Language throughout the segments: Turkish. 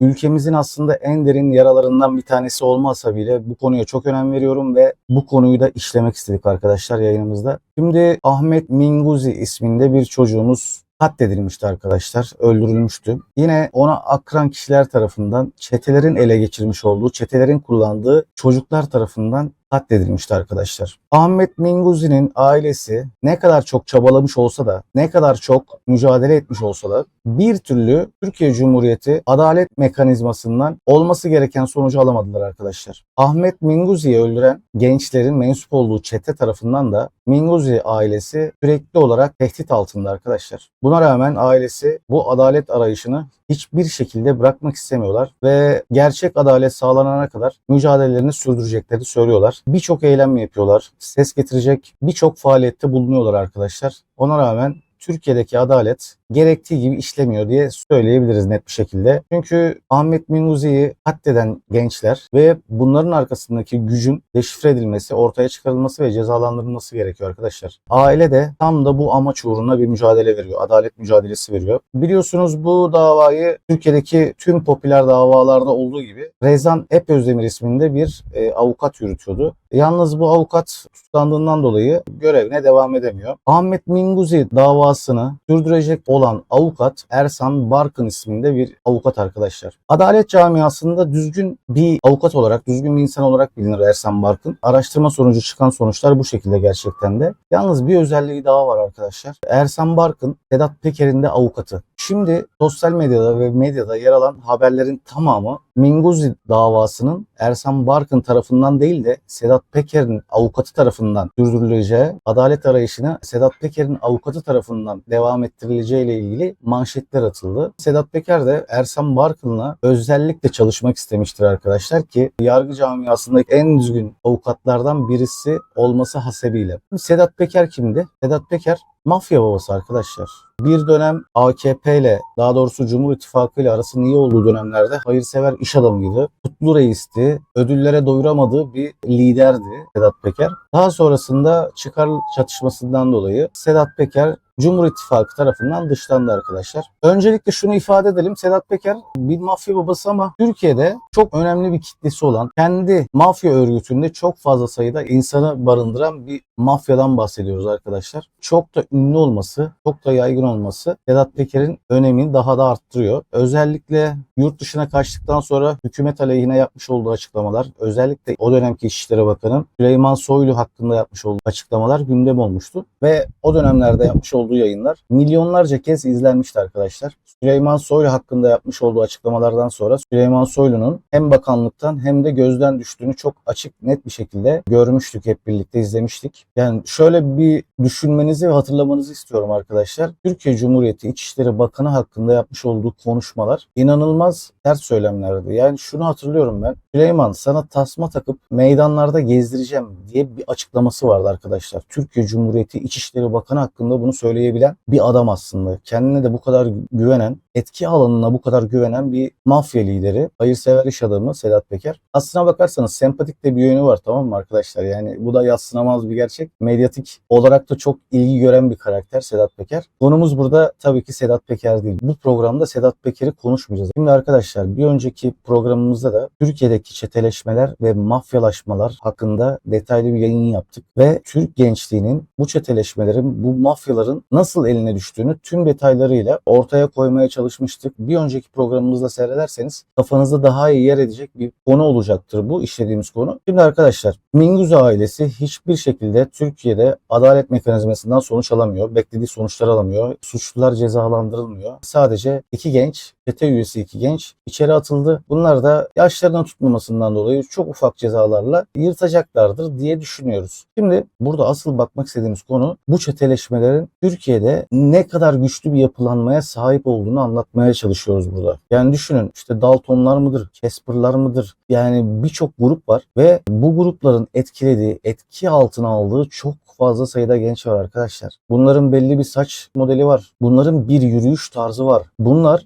ülkemizin aslında en derin yaralarından bir tanesi olmasa bile bu konuya çok önem veriyorum ve bu konuyu da işlemek istedik arkadaşlar yayınımızda. Şimdi Ahmet Minguzi isminde bir çocuğumuz katledilmişti arkadaşlar. Öldürülmüştü. Yine ona akran kişiler tarafından çetelerin ele geçirmiş olduğu, çetelerin kullandığı çocuklar tarafından katledilmişti arkadaşlar. Ahmet Minguzi'nin ailesi ne kadar çok çabalamış olsa da, ne kadar çok mücadele etmiş olsa da bir türlü Türkiye Cumhuriyeti adalet mekanizmasından olması gereken sonucu alamadılar arkadaşlar. Ahmet Minguzi'yi öldüren gençlerin mensup olduğu çete tarafından da Minguzi ailesi sürekli olarak tehdit altında arkadaşlar. Buna rağmen ailesi bu adalet arayışını hiçbir şekilde bırakmak istemiyorlar ve gerçek adalet sağlanana kadar mücadelelerini sürdüreceklerini söylüyorlar. Birçok eylem yapıyorlar. Ses getirecek birçok faaliyette bulunuyorlar arkadaşlar. Ona rağmen Türkiye'deki adalet gerektiği gibi işlemiyor diye söyleyebiliriz net bir şekilde. Çünkü Ahmet Minguzi'yi katleden gençler ve bunların arkasındaki gücün deşifre edilmesi, ortaya çıkarılması ve cezalandırılması gerekiyor arkadaşlar. Aile de tam da bu amaç uğruna bir mücadele veriyor. Adalet mücadelesi veriyor. Biliyorsunuz bu davayı Türkiye'deki tüm popüler davalarda olduğu gibi Rezan Epözdemir isminde bir e, avukat yürütüyordu. Yalnız bu avukat tutuklandığından dolayı görevine devam edemiyor. Ahmet Minguzi davasını sürdürecek olan avukat Ersan Barkın isminde bir avukat arkadaşlar. Adalet camiasında düzgün bir avukat olarak, düzgün bir insan olarak bilinir Ersan Barkın. Araştırma sonucu çıkan sonuçlar bu şekilde gerçekten de. Yalnız bir özelliği daha var arkadaşlar. Ersan Barkın, Sedat Peker'in de avukatı. Şimdi sosyal medyada ve medyada yer alan haberlerin tamamı Minguzi davasının Ersan Barkın tarafından değil de Sedat Peker'in avukatı tarafından sürdürüleceği, adalet arayışına Sedat Peker'in avukatı tarafından devam ettirileceği ile ilgili manşetler atıldı. Sedat Peker de Ersan Barkın'la özellikle çalışmak istemiştir arkadaşlar ki yargı camiasındaki en düzgün avukatlardan birisi olması hasebiyle. Sedat Peker kimdi? Sedat Peker mafya babası arkadaşlar. Bir dönem AKP ile daha doğrusu Cumhur İttifakı ile arasının iyi olduğu dönemlerde hayırsever iş adamıydı. Kutlu reisti, ödüllere doyuramadığı bir liderdi Sedat Peker. Daha sonrasında çıkar çatışmasından dolayı Sedat Peker Cumhur İttifakı tarafından dışlandı arkadaşlar. Öncelikle şunu ifade edelim. Sedat Peker bir mafya babası ama Türkiye'de çok önemli bir kitlesi olan kendi mafya örgütünde çok fazla sayıda insanı barındıran bir mafyadan bahsediyoruz arkadaşlar. Çok da ünlü olması, çok da yaygın olması Sedat Peker'in önemini daha da arttırıyor. Özellikle yurt dışına kaçtıktan sonra hükümet aleyhine yapmış olduğu açıklamalar, özellikle o dönemki İçişleri Bakanı Süleyman Soylu hakkında yapmış olduğu açıklamalar gündem olmuştu. Ve o dönemlerde yapmış olduğu yayınlar milyonlarca kez izlenmişti arkadaşlar. Süleyman Soylu hakkında yapmış olduğu açıklamalardan sonra Süleyman Soylu'nun hem bakanlıktan hem de gözden düştüğünü çok açık net bir şekilde görmüştük hep birlikte izlemiştik. Yani şöyle bir düşünmenizi ve hatırlamanızı istiyorum arkadaşlar. Türkiye Cumhuriyeti İçişleri Bakanı hakkında yapmış olduğu konuşmalar inanılmaz ters söylemlerdi. Yani şunu hatırlıyorum ben. Süleyman sana tasma takıp meydanlarda gezdireceğim diye bir açıklaması vardı arkadaşlar. Türkiye Cumhuriyeti İçişleri Bakanı hakkında bunu söyleyebilen bir adam aslında. Kendine de bu kadar güvenen, etki alanına bu kadar güvenen bir mafya lideri, hayırsever iş adamı Sedat Peker. Aslına bakarsanız sempatik de bir yönü var tamam mı arkadaşlar? Yani bu da yatsınamaz bir gerçek. Medyatik olarak da çok ilgi gören bir karakter Sedat Peker. Konumuz burada tabii ki Sedat Peker değil. Bu programda Sedat Peker'i konuşmayacağız. Şimdi arkadaşlar bir önceki programımızda da Türkiye'deki çeteleşmeler ve mafyalaşmalar hakkında detaylı bir yayın yaptık. Ve Türk gençliğinin bu çeteleşmelerin, bu mafyaların nasıl eline düştüğünü tüm detaylarıyla ortaya koymaya çalışmıştık. Bir önceki programımızda seyrederseniz kafanızda daha iyi yer edecek bir konu olacaktır bu işlediğimiz konu. Şimdi arkadaşlar Minguzi ailesi hiçbir şekilde Türkiye'de adalet mekanizmasından sonuç alamıyor. Beklediği sonuçlar alamıyor. Suçlular cezalandırılmıyor. Sadece iki genç çete üyesi iki genç içeri atıldı. Bunlar da yaşlarından tutmamasından dolayı çok ufak cezalarla yırtacaklardır diye düşünüyoruz. Şimdi burada asıl bakmak istediğimiz konu bu çeteleşmelerin Türkiye'de ne kadar güçlü bir yapılanmaya sahip olduğunu anlatmaya çalışıyoruz burada. Yani düşünün işte Daltonlar mıdır, Casper'lar mıdır? Yani birçok grup var ve bu grupların etkilediği, etki altına aldığı çok fazla sayıda genç var arkadaşlar. Bunların belli bir saç modeli var. Bunların bir yürüyüş tarzı var. Bunlar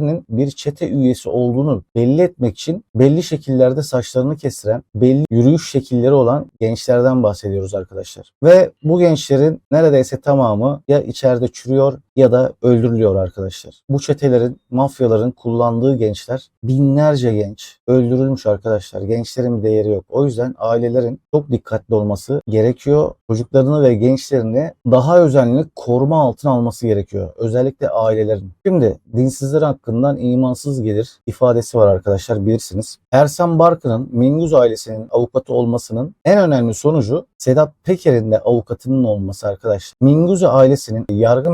kendilerinin bir çete üyesi olduğunu belli etmek için belli şekillerde saçlarını kestiren, belli yürüyüş şekilleri olan gençlerden bahsediyoruz arkadaşlar. Ve bu gençlerin neredeyse tamamı ya içeride çürüyor ya da öldürülüyor arkadaşlar. Bu çetelerin, mafyaların kullandığı gençler binlerce genç öldürülmüş arkadaşlar. Gençlerin bir değeri yok. O yüzden ailelerin çok dikkatli olması gerekiyor. Çocuklarını ve gençlerini daha özenli koruma altına alması gerekiyor. Özellikle ailelerin. Şimdi dinsizler hakkından imansız gelir ifadesi var arkadaşlar bilirsiniz. Ersan Barkın'ın Minguz ailesinin avukatı olmasının en önemli sonucu Sedat Peker'in de avukatının olması arkadaşlar. Minguzi ailesinin yargı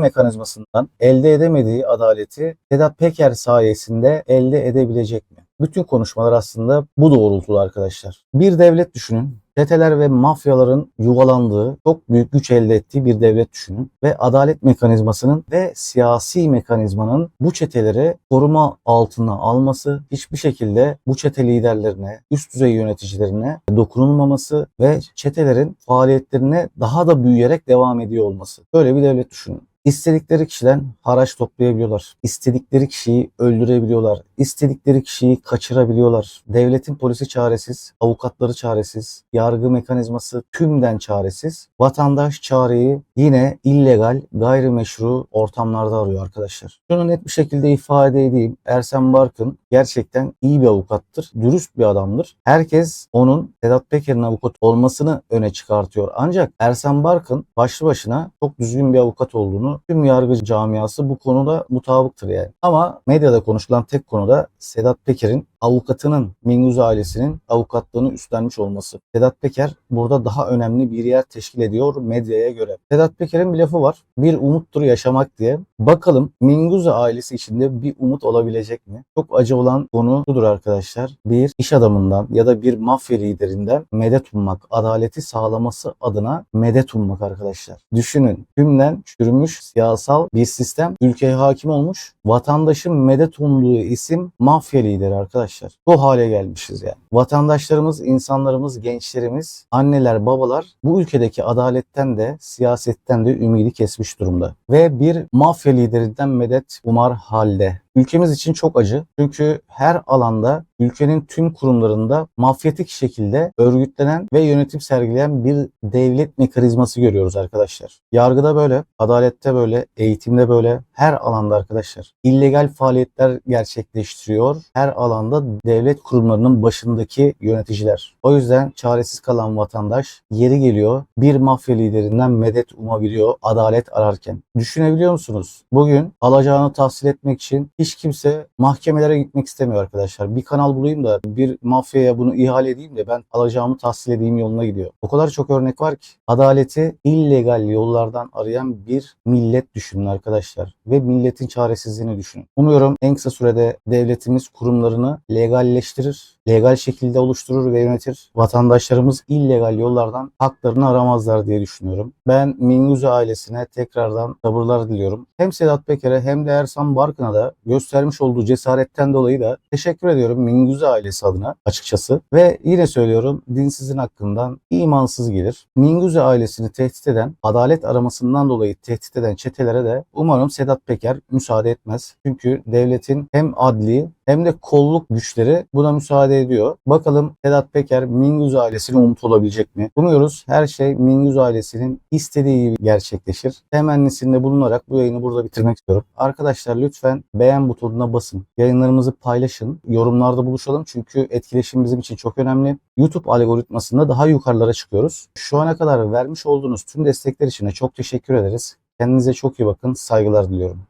mekanizmasından elde edemediği adaleti Sedat Peker sayesinde elde edebilecek mi? Bütün konuşmalar aslında bu doğrultuda arkadaşlar. Bir devlet düşünün. Çeteler ve mafyaların yuvalandığı, çok büyük güç elde ettiği bir devlet düşünün. Ve adalet mekanizmasının ve siyasi mekanizmanın bu çeteleri koruma altına alması, hiçbir şekilde bu çete liderlerine, üst düzey yöneticilerine dokunulmaması ve çetelerin faaliyetlerine daha da büyüyerek devam ediyor olması. Böyle bir devlet düşünün. İstedikleri kişiden haraç toplayabiliyorlar. İstedikleri kişiyi öldürebiliyorlar. İstedikleri kişiyi kaçırabiliyorlar. Devletin polisi çaresiz, avukatları çaresiz, yargı mekanizması tümden çaresiz. Vatandaş çareyi yine illegal, gayrimeşru ortamlarda arıyor arkadaşlar. Şunu net bir şekilde ifade edeyim. Ersen Barkın gerçekten iyi bir avukattır. Dürüst bir adamdır. Herkes onun Sedat Peker'in avukat olmasını öne çıkartıyor. Ancak Ersen Barkın başlı başına çok düzgün bir avukat olduğunu tüm yargı camiası bu konuda mutabıktır yani. Ama medyada konuşulan tek konu da Sedat Peker'in avukatının Minguz ailesinin avukatlığını üstlenmiş olması. Sedat Peker burada daha önemli bir yer teşkil ediyor medyaya göre. Sedat Peker'in bir lafı var. Bir umuttur yaşamak diye. Bakalım Minguz ailesi içinde bir umut olabilecek mi? Çok acı olan konu şudur arkadaşlar. Bir iş adamından ya da bir mafya liderinden medet ummak, adaleti sağlaması adına medet ummak arkadaşlar. Düşünün tümden çürümüş siyasal bir sistem ülkeye hakim olmuş. Vatandaşın medet umduğu isim mafya lideri arkadaşlar. Bu hale gelmişiz yani. Vatandaşlarımız, insanlarımız, gençlerimiz, anneler, babalar bu ülkedeki adaletten de siyasetten de ümidi kesmiş durumda. Ve bir mafya liderinden medet umar halde. Ülkemiz için çok acı. Çünkü her alanda ülkenin tüm kurumlarında mafyatik şekilde örgütlenen ve yönetim sergileyen bir devlet mekanizması görüyoruz arkadaşlar. Yargıda böyle, adalette böyle, eğitimde böyle, her alanda arkadaşlar. illegal faaliyetler gerçekleştiriyor. Her alanda devlet kurumlarının başındaki yöneticiler. O yüzden çaresiz kalan vatandaş yeri geliyor bir mafya liderinden medet umabiliyor adalet ararken. Düşünebiliyor musunuz? Bugün alacağını tahsil etmek için hiç kimse mahkemelere gitmek istemiyor arkadaşlar. Bir kanal bulayım da bir mafyaya bunu ihale edeyim de ben alacağımı tahsil edeyim yoluna gidiyor. O kadar çok örnek var ki adaleti illegal yollardan arayan bir millet düşünün arkadaşlar ve milletin çaresizliğini düşünün. Umuyorum en kısa sürede devletimiz kurumlarını legalleştirir, legal şekilde oluşturur ve yönetir. Vatandaşlarımız illegal yollardan haklarını aramazlar diye düşünüyorum. Ben Minguzi ailesine tekrardan sabırlar diliyorum. Hem Sedat Peker'e hem de Ersan Barkın'a da göstermiş olduğu cesaretten dolayı da teşekkür ediyorum Minguzi ailesi adına açıkçası. Ve yine söylüyorum dinsizin hakkından imansız gelir. Minguzi ailesini tehdit eden, adalet aramasından dolayı tehdit eden çetelere de umarım Sedat Peker müsaade etmez. Çünkü devletin hem adli hem de kolluk güçleri buna müsaade ediyor. Bakalım Sedat Peker Minguz ailesine umut olabilecek mi? Umuyoruz her şey Minguz ailesinin istediği gibi gerçekleşir. Temennisinde bulunarak bu yayını burada bitirmek istiyorum. Arkadaşlar lütfen beğen butonuna basın. Yayınlarımızı paylaşın. Yorumlarda buluşalım çünkü etkileşim bizim için çok önemli. YouTube algoritmasında daha yukarılara çıkıyoruz. Şu ana kadar vermiş olduğunuz tüm destekler için de çok teşekkür ederiz. Kendinize çok iyi bakın. Saygılar diliyorum.